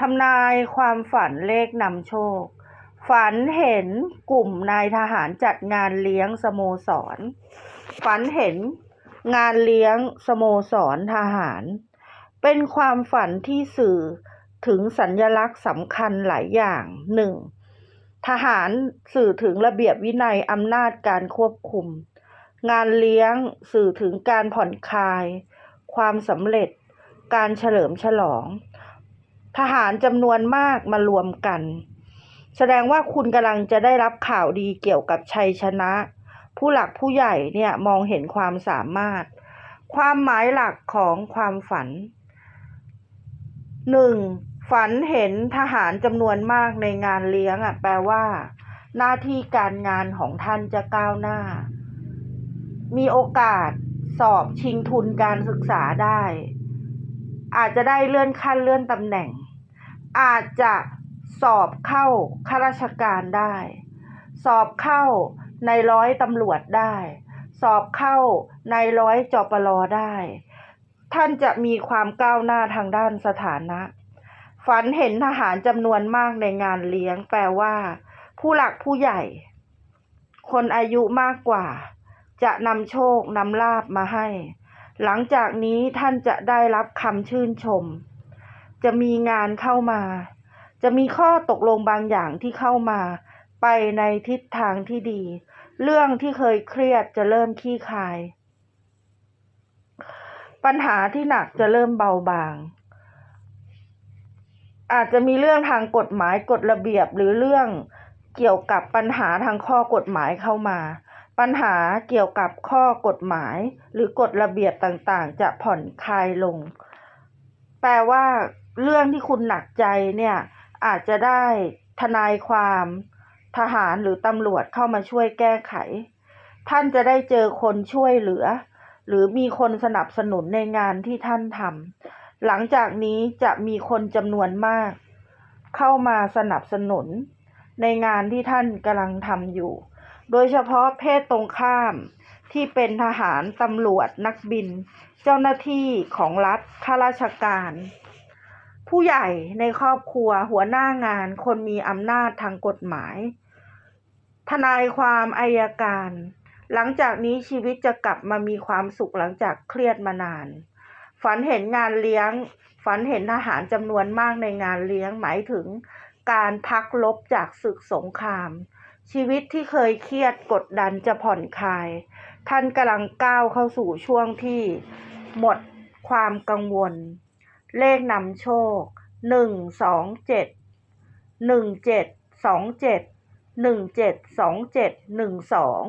ทำนายความฝันเลขนำโชค ฝันเห็นกลุ่มนายทหารจัดงานเลี้ยงสโมสร ฝันเห็นงานเลี้ยงสโมสรทหาร เป็นความฝันที่สื่อถึงสัญลักษณ์สำคัญหลายอย่างหนึ่งทหารสื่อถึงระเบียบวินัยอำนาจการควบคุม งานเลี้ยงสื่อถึงการผ่อนคลาย ความสำเร็จ การเฉลิมฉลอง ทหารจำนวนมากมารวมกัน แสดงว่าคุณกำลังจะได้รับข่าวดีเกี่ยวกับชัยชนะ ผู้หลักผู้ใหญ่เนี่ยมองเห็นความสามารถ ความหมายหลักของความฝันหนึ่งฝันเห็นทหารจำนวนมากในงานเลี้ยงอะ แปลว่า หน้าที่การงานของท่านจะก้าวหน้า มีโอกาสสอบชิงทุนการศึกษาได้ อาจจะได้เลื่อนขั้นเลื่อนตำแหน่ง อาจจะสอบเข้าข้าราชการได้ สอบเข้าในร้อยตำรวจได้ สอบเข้าในร้อยจปรได้ ท่านจะมีความก้าวหน้าทางด้านสถานะ ฝันเห็นทหารจำนวนมากในงานเลี้ยง แปลว่า ผู้หลักผู้ใหญ่ คนอายุมากกว่า จะนำโชคนำลาบมาให้ หลังจากนี้ท่านจะได้รับคำชื่นชม จะมีงานเข้ามา จะมีข้อตกลงบางอย่างที่เข้ามา ไปในทิศทางที่ดี เรื่องที่เคยเครียดจะเริ่มคลี่คลาย ปัญหาที่หนักจะเริ่มเบาบาง อาจจะมีเรื่องทางกฎหมายกฎระเบียบหรือเรื่องเกี่ยวกับปัญหาทางข้อกฎหมายเข้ามา ปัญหาเกี่ยวกับข้อกฎหมายหรือกฎระเบียบต่างๆ จะผ่อนคลายลง แปลว่าเรื่องที่คุณหนักใจเนี่ย อาจจะได้ทนายความทหารหรือตำรวจเข้ามาช่วยแก้ไข ท่านจะได้เจอคนช่วยเหลือ หรือมีคนสนับสนุนในงานที่ท่านทำหลังจากนี้จะมีคนจำนวนมาก เข้ามาสนับสนุน ในงานที่ท่านกำลังทำอยู่ โดยเฉพาะเพศตรงข้าม ที่เป็นทหารตำรวจนักบิน เจ้าหน้าที่ของรัฐข้าราชการ ผู้ใหญ่ในครอบครัวหัวหน้างานคนมีอำนาจทางกฎหมาย ทนายความอายการ หลังจากนี้ชีวิตจะกลับมามีความสุขหลังจากเครียดมานาน ฝันเห็นงานเลี้ยง ฝันเห็นทหารจำนวนมากในงานเลี้ยงหมายถึงการพักลบจากศึกสงคราม ชีวิตที่เคยเครียดกดดันจะผ่อนคลาย ท่านกำลังก้าวเข้าสู่ช่วงที่หมดความกังวล เลขนำโชค หนึ่งสองเจ็ด หนึ่งเจ็ดสองเจ็ด หนึ่งเจ็ดสองเจ็ด หนึ่งสอง